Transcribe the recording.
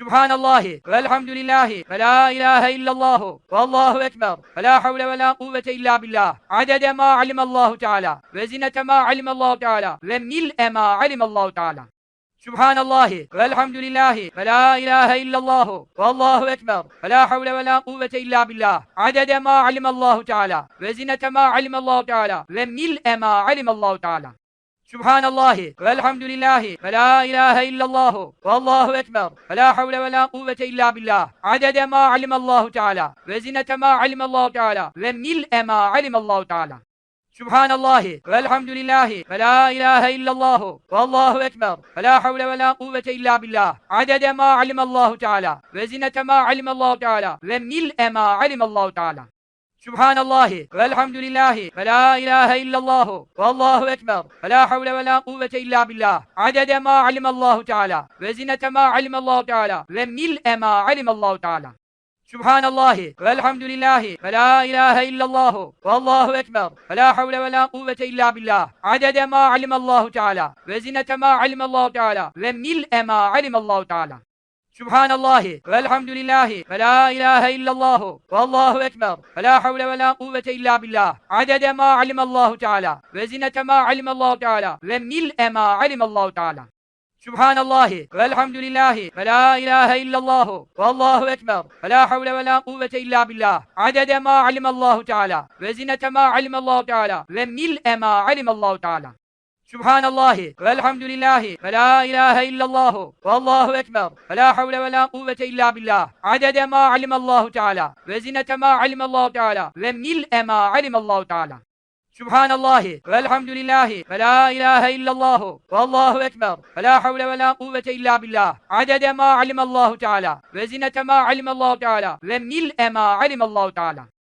Subhanallahi velhamdülillahi ve la ilahe illallahu ve allahu ekber ve la havle ve la kuvvete illa billah. Adede ma alimallahu teala ve zinete ma alimallahu teala ve mil'e ma alimallahu teala. Subhanallahi velhamdülillahi ve la ilahe illallahu ve allahu ekber ve la havle ve la kuvvete illa billah. Adede ma alimallahu teala ve zinete ma alimallahu teala ve mil'e ma alimallahu teala Subhanallahi velhamdülillahi ve la ilahe illallahu ve allahu ekber. Ve la havle ve la kuvvete illa billah. Adede ma alimallahu teala ve zinete ma alimallahu teala ve mil'e ma alimallahu teala. Subhanallahi velhamdülillahi ve la ilahe illallahu ve allahu ekber. Ve la havle ve la kuvvete illa billah. Adede ma alimallahu teala ve zinete ma alimallahu teala ve mil'e ma alimallahu teala Subhanallahi velhamdülillahi ve la ilahe illallahu ve allahu ekber ve la havle ve la kuvvete illa billah. Adede ma alimallahu teala ve zinete ma alimallahu teala ve mil'e ma alimallahu teala. Subhanallahi velhamdülillahi ve la ilahe illallahu ve allahu ekber ve la havle ve la kuvvete illa billah. Adede ma alimallahu teala ve zinete ma alimallahu teala ve mil'e ma alimallahu teala Subhanallahi velhamdülillahi ve la ilahe illallahu ve allahu ekber ve la havle ve la kuvvete illa billah. Adede ma alimallahu teala ve zinete ma alimallahu teala ve mil'e ma alimallahu teala. Subhanallahi velhamdülillahi ve la ilahe illallahu ve allahu ekber ve la havle ve la kuvvete illa billah. Adede ma alimallahu teala ve zinete ma alimallahu teala ve mil'e ma alimallahu teala Subhanallahi velhamdülillahi ve la ilahe illallahu ve allahu ekber ve la havle ve la kuvvete illa billah. Adede ma alimallahu teala ve zinete ma alimallahu teala ve mil'e ma alimallahu teala. Subhanallahi velhamdülillahi ve la ilahe illallahu ve allahu ekber ve la havle ve la kuvvete illa billah. Adede ma alimallahu teala ve zinete ma alimallahu teala ve mil'e ma alimallahu teala